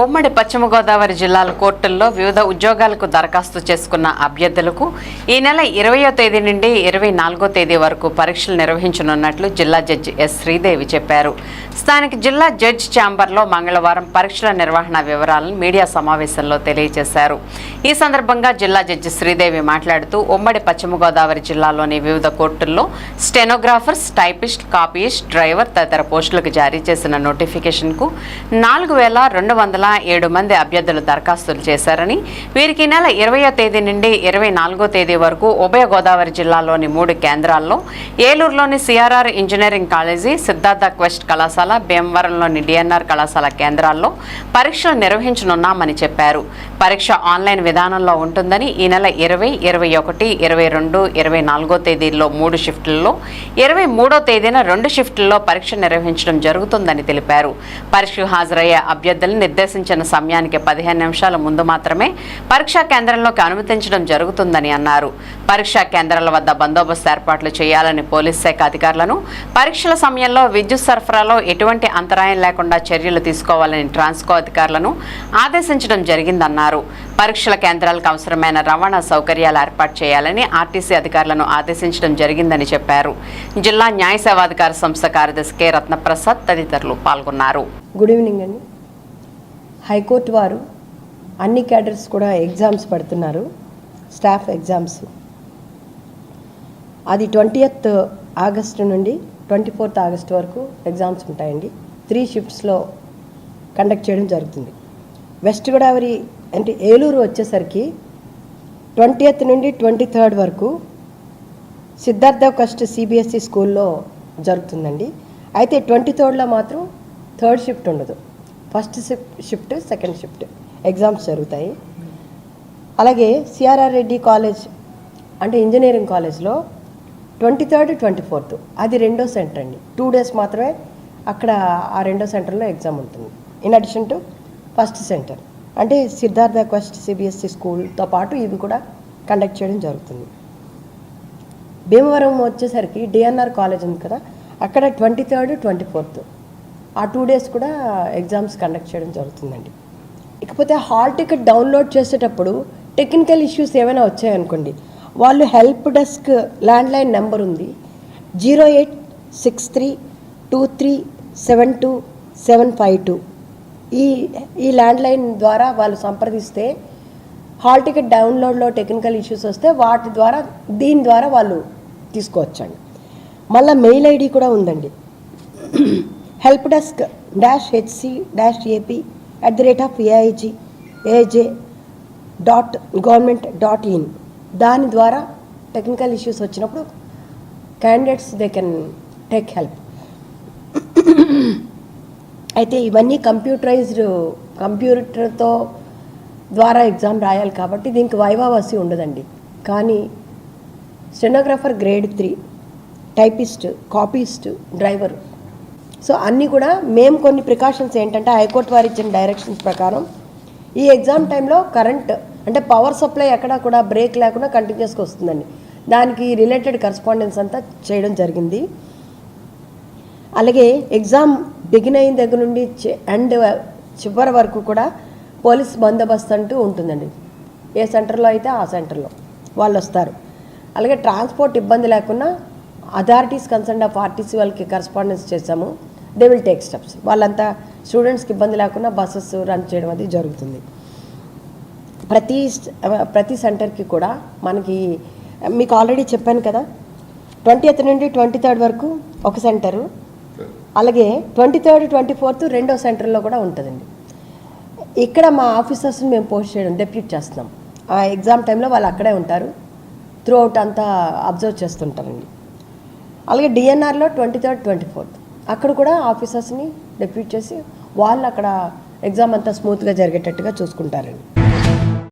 ఉమ్మడి పశ్చిమ గోదావరి జిల్లాల కోర్టుల్లో వివిధ ఉద్యోగాలకు దరఖాస్తు చేసుకున్న అభ్యర్థులకు ఈ నెల ఇరవయో తేదీ నుండి ఇరవై నాలుగో తేదీ వరకు పరీక్షలు నిర్వహించనున్నట్లు జిల్లా జడ్జి ఎస్ శ్రీదేవి చెప్పారు. స్థానిక జిల్లా జడ్జి ఛాంబర్లో మంగళవారం పరీక్షల నిర్వహణ వివరాలను మీడియా సమావేశంలో తెలియజేశారు. ఈ సందర్భంగా జిల్లా జడ్జి శ్రీదేవి మాట్లాడుతూ ఉమ్మడి పశ్చిమ గోదావరి జిల్లాలోని వివిధ కోర్టుల్లో స్టెనోగ్రాఫర్స్ టైపిస్ట్ కాపీయిస్ట్ డ్రైవర్ తదితర పోస్టులకు జారీ చేసిన నోటిఫికేషన్కు నాలుగు వేల రెండు వందల ఏడు మంది అభ్యర్థులు దరఖాస్తులు చేశారని వీరికి నెల ఇరవయో తేదీ నుండి ఇరవై నాలుగో తేదీ వరకు ఉభయ గోదావరి జిల్లాలోని మూడు కేంద్రాల్లో ఏలూరులోని CRR engineering college Siddhartha Quest కళాశాల భీమవరంలోని డిఎన్ఆర్ కళాశాల కేంద్రాల్లో పరీక్షలు నిర్వహించనున్నామని చెప్పారు. పరీక్ష ఆన్లైన్ విధానంలో ఉంటుందని ఈ నెల ఇరవై ఇరవై ఒకటి ఇరవై రెండు ఇరవై నాలుగో తేదీల్లో మూడు షిఫ్టుల్లో ఇరవై మూడో తేదీన రెండు షిఫ్టుల్లో పరీక్ష నిర్వహించడం జరుగుతుందని తెలిపారు. పరీక్షకు హాజరయ్యే అభ్యర్థులు నిర్దేశించిన సమయానికి పదిహేను నిమిషాల ముందు మాత్రమే పరీక్షా కేంద్రంలోకి అనుమతించడం జరుగుతుందని అన్నారు. పరీక్షా కేంద్రాల వద్ద బందోబస్తు ఏర్పాట్లు చేయాలని పోలీస్ శాఖ అధికారులను పరీక్షల సమయంలో విద్యుత్ సరఫరాలో ఎటువంటి అంతరాయం లేకుండా చర్యలు తీసుకోవాలని ట్రాన్స్కో అధికారులను ఆదేశించడం జరిగిందన్నారు. పరీక్షల కేంద్రాలకు అవసరమైన రవాణా సౌకర్యాలు ఏర్పాటు చేయాలని ఆర్టీసీ అధికారులను ఆదేశించడం జరిగిందని చెప్పారు. జిల్లా న్యాయ సేవాధికార సంస్థ కార్యదర్శి కె. రత్నప్రసాద్ తదితరులు పాల్గొన్నారు. గుడ్ ఈవినింగ్ అండి. హైకోర్టు వారు అన్ని క్యాడర్స్ కూడా ఎగ్జామ్స్ పడుతున్నారు స్టాఫ్ ఎగ్జామ్స్. అది ట్వంటీయత్ ఆగస్టు నుండి ట్వంటీ ఫోర్త్ ఆగస్ట్ వరకు ఎగ్జామ్స్ ఉంటాయండి. త్రీ షిఫ్ట్స్లో కండక్ట్ చేయడం జరుగుతుంది. వెస్ట్ గోదావరి అంటే ఏలూరు వచ్చేసరికి ట్వంటీయత్ నుండి ట్వంటీ థర్డ్ వరకు సిద్ధార్థ కస్ట్ సిబిఎస్ఈ స్కూల్లో జరుగుతుందండి. అయితే ట్వంటీ థర్డ్లో మాత్రం థర్డ్ షిఫ్ట్ ఉండదు. First shift shift second shift. Exams జరుగుతాయి. అలాగే సిఆర్ఆర్ రెడ్డి కాలేజ్ అంటే ఇంజనీరింగ్ కాలేజ్లో ట్వంటీ థర్డ్ ట్వంటీ ఫోర్త్. అది రెండో సెంటర్ అండి. టూ డేస్ మాత్రమే అక్కడ ఆ రెండో సెంటర్లో ఎగ్జామ్ ఉంటుంది. In addition to first centre. అంటే సిద్ధార్థ క్వెస్ట్ సిబిఎస్ఈ స్కూల్తో పాటు ఇవి కూడా కండక్ట్ చేయడం జరుగుతుంది. భీమవరం వచ్చేసరికి డిఎన్ఆర్ కాలేజ్ ఉంది కదా అక్కడ ట్వంటీ థర్డ్ ట్వంటీ ఫోర్త్. ఆ టూ డేస్ కూడా ఎగ్జామ్స్ కండక్ట్ చేయడం జరుగుతుందండి. ఇకపోతే హాల్ టికెట్ డౌన్లోడ్ చేసేటప్పుడు టెక్నికల్ ఇష్యూస్ ఏమైనా వచ్చాయనుకోండి వాళ్ళు హెల్ప్ డెస్క్ ల్యాండ్లైన్ నెంబర్ ఉంది zero eight six three two three seven two seven five two ఈ ఈ ల్యాండ్లైన్ ద్వారా వాళ్ళు సంప్రదిస్తే హాల్ టికెట్ డౌన్లోడ్లో టెక్నికల్ ఇష్యూస్ వస్తే వాటి ద్వారా దీని ద్వారా వాళ్ళు తీసుకోవచ్చండి. మళ్ళీ మెయిల్ ఐడి కూడా ఉందండి. Help desk dash HC dash AP at the rate of AIG AJ dot government dot in దాని ద్వారా టెక్నికల్ ఇష్యూస్ వచ్చినప్పుడు candidates they can take help అయితే ఇవన్నీ కంప్యూటరైజ్డ్ కంప్యూటర్తో ద్వారా ఎగ్జామ్ రాయాలి కాబట్టి దీనికి వైవావాసి ఉండదండి. కానీ stenographer grade three typist copyist driver so అన్నీ కూడా మేము కొన్ని ప్రికాషన్స్ ఏంటంటే హైకోర్టు వారు ఇచ్చిన డైరెక్షన్స్ ప్రకారం ఈ ఎగ్జామ్ టైంలో కరెంట్ అంటే పవర్ సప్లై ఎక్కడా కూడా బ్రేక్ లేకుండా కంటిన్యూస్గా వస్తుందండి దానికి రిలేటెడ్ కరస్పాండెన్స్ అంతా చేయడం జరిగింది. అలాగే ఎగ్జామ్ బిగిన్ అయిన దగ్గర నుండి అండ్ చివరి వరకు కూడా పోలీస్ బందోబస్తు అంటూ ఉంటుందండి. ఏ సెంటర్లో అయితే ఆ సెంటర్లో వాళ్ళు వస్తారు. అలాగే ట్రాన్స్పోర్ట్ ఇబ్బంది లేకుండా అథారిటీస్ కన్సర్న్ ఆఫ్ ఆర్టీసీ వాళ్ళకి కరస్పాండెన్స్ చేశాము. దే విల్ టేక్ స్టెప్స్ వాళ్ళంతా స్టూడెంట్స్కి ఇబ్బంది లేకుండా బస్సెస్ రన్ చేయడం అది జరుగుతుంది. ప్రతి ప్రతి సెంటర్కి కూడా మనకి మీకు ఆల్రెడీ చెప్పాను కదా ట్వంటీ నుండి ట్వంటీ థర్డ్ వరకు ఒక సెంటరు అలాగే ట్వంటీ థర్డ్ ట్వంటీ ఫోర్త్ రెండో సెంటర్లో కూడా ఉంటుందండి. ఇక్కడ మా ఆఫీసర్స్ని మేము పోస్ట్ చేయడం డెప్యూట్ చేస్తున్నాం. ఆ ఎగ్జామ్ టైంలో వాళ్ళు అక్కడే ఉంటారు. త్రూ అవుట్ అంతా అబ్జర్వ్ చేస్తుంటారండి. అలాగే డిఎన్ఆర్లో ట్వంటీ థర్డ్ ట్వంటీ ఫోర్త్ అక్కడ కూడా ఆఫీసర్స్ని డెప్యూట్ చేసి వాళ్ళు అక్కడ ఎగ్జామ్ అంతా స్మూత్గా జరిగేటట్టుగా చూసుకుంటారండి.